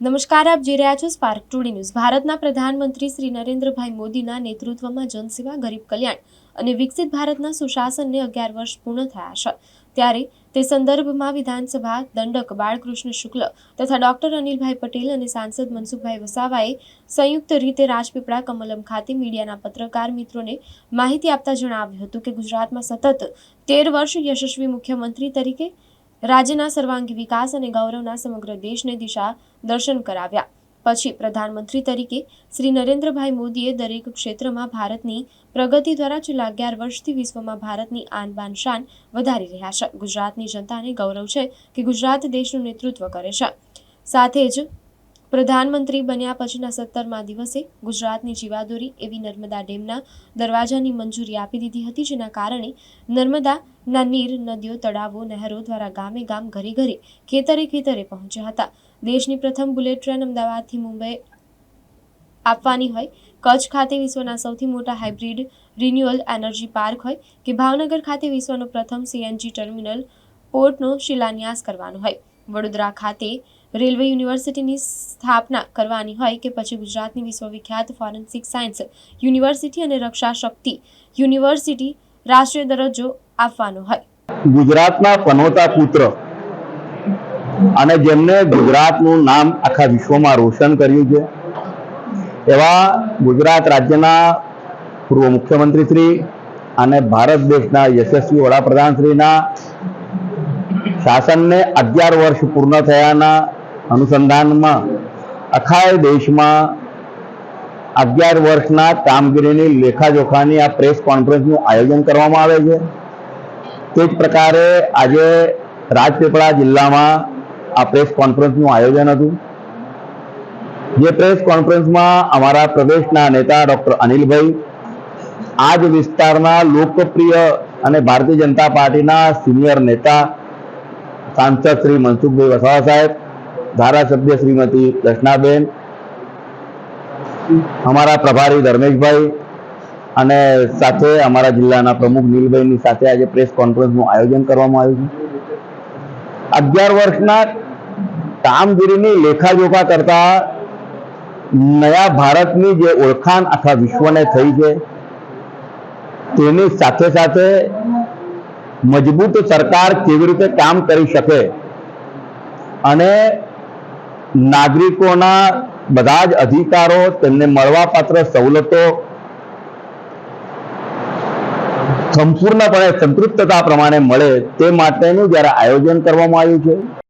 નમસ્કાર, આપ જોઈ રહ્યા છો સ્પાર્ક ટુડી ન્યૂઝ ભારતના પ્રધાનમંત્રી શ્રી નરેન્દ્રભાઈ મોદીના નેતૃત્વમાં જનસેવા, ગરીબ કલ્યાણ અને વિકસિત ભારતના સુશાસનને અગિયાર વર્ષ પૂર્ણ થયા છે. ત્યારે તે સંદર્ભમાં વિધાનસભા દંડક બાળકૃષ્ણ શુક્લ તથા ડોક્ટર અનિલભાઈ પટેલ અને સાંસદ મનસુખભાઈ વસાવાએ સંયુક્ત રીતે રાજપીપળા કમલમ ખાતે મીડિયાના પત્રકાર મિત્રોને માહિતી આપતા જણાવ્યું હતું કે ગુજરાતમાં સતત તેર વર્ષ યશસ્વી મુખ્યમંત્રી તરીકે રાજ્યના સર્વાંગી વિકાસ અને ગૌરવના સમગ્ર દેશને દિશા દર્શન કરાવ્યા. પછી પ્રધાનમંત્રી તરીકે શ્રી નરેન્દ્રભાઈ મોદીએ દરેક ક્ષેત્રમાં ભારતની પ્રગતિ દ્વારા છેલ્લા અગિયાર વર્ષથી વિશ્વમાં ભારતની આન બાન શાન વધારી રહ્યા છે. ગુજરાતની જનતાને ગૌરવ છે કે ગુજરાત દેશનું નેતૃત્વ કરે છે. સાથે જ પ્રધાનમંત્રી બન્યા પછીના સત્તરમા દિવસે ગુજરાતની જીવાદોરી એવી નર્મદા ડેમના દરવાજાની મંજૂરી આપી દીધી હતી, જેના કારણે નર્મદાના નીર, નદીઓ, તળાવો, નહેરો દ્વારા ગામે ગામ ઘરે ઘરે ખેતરે ખેતરે પહોંચ્યા હતા. દેશની પ્રથમ બુલેટ ટ્રેન અમદાવાદથી મુંબઈ આપવાની હોય. કચ્છ ખાતે વિશ્વના સૌથી મોટા હાઇબ્રિડ રિન્યુઅલ એનર્જી પાર્ક હોય કે ભાવનગર ખાતે વિશ્વનો પ્રથમ સીએનજી ટર્મિનલ પોર્ટનો શિલાન્યાસ કરવાનો હોય. વડોદરા ખાતે રેલવે યુનિવર્સિટીની સ્થાપના કરવાની હોય કે પછી ગુજરાતની વિશ્વવિખ્યાત ફોરેન્સિક સાયન્સ યુનિવર્સિટી અને રક્ષા શક્તિ યુનિવર્સિટી રાષ્ટ્રીય દરજ્જો આપવાનો હોય. ગુજરાતના પનોતા પુત્ર અને જેમને ગુજરાતનું નામ આખા વિશ્વમાં રોશન કર્યું છે, એવા ગુજરાત રાજ્યના પૂર્વ મુખ્યમંત્રી શ્રી અને ભારત દેશના યશસ્વી વડાપ્રધાનશ્રીના શાસનને અગિયાર વર્ષ પૂર્ણ થયાના અનુસંધાનમાં આખા દેશમાં અગિયાર વર્ષના કામગીરીની લેખાજોખાની આ પ્રેસ કોન્ફરન્સનું આયોજન કરવામાં આવે છે. તે જ પ્રકારે આજે રાજપીપળા જિલ્લામાં આ પ્રેસ કોન્ફરન્સનું આયોજન હતું. જે પ્રેસ કોન્ફરન્સમાં અમારા પ્રદેશના નેતા ડૉક્ટર અનિલભાઈ આ જ વિસ્તારના લોકપ્રિય અને ભારતીય જનતા પાર્ટીના સિનિયર નેતા સાંસદ શ્રી મનસુખભાઈ વસાવા સાહેબ ધારાસભ્ય શ્રીમતી દર્શનાબેન, અમારા પ્રભારી ધર્મેશભાઈ અને સાથે અમારા જિલ્લાના પ્રમુખ નીલભાઈની સાથે આજે પ્રેસ કોન્ફરન્સનું આયોજન કરવામાં આવ્યું છે. અગિયાર વર્ષના કામગીરીની લેખાજોખા કરતા નયા ભારતની જે ઓળખાણ આખા વિશ્વને થઈ છે, તેની સાથે સાથે મજબૂત સરકાર કેવી રીતે કામ કરી શકે અને નાગરિકોના બધા જ અધિકારો તેમને મળવાપાત્ર સવલતો સંપૂર્ણપણે સંતૃપ્તતા પ્રમાણે મળે તે માટેનું જ્યારે આયોજન કરવામાં આવ્યું છે.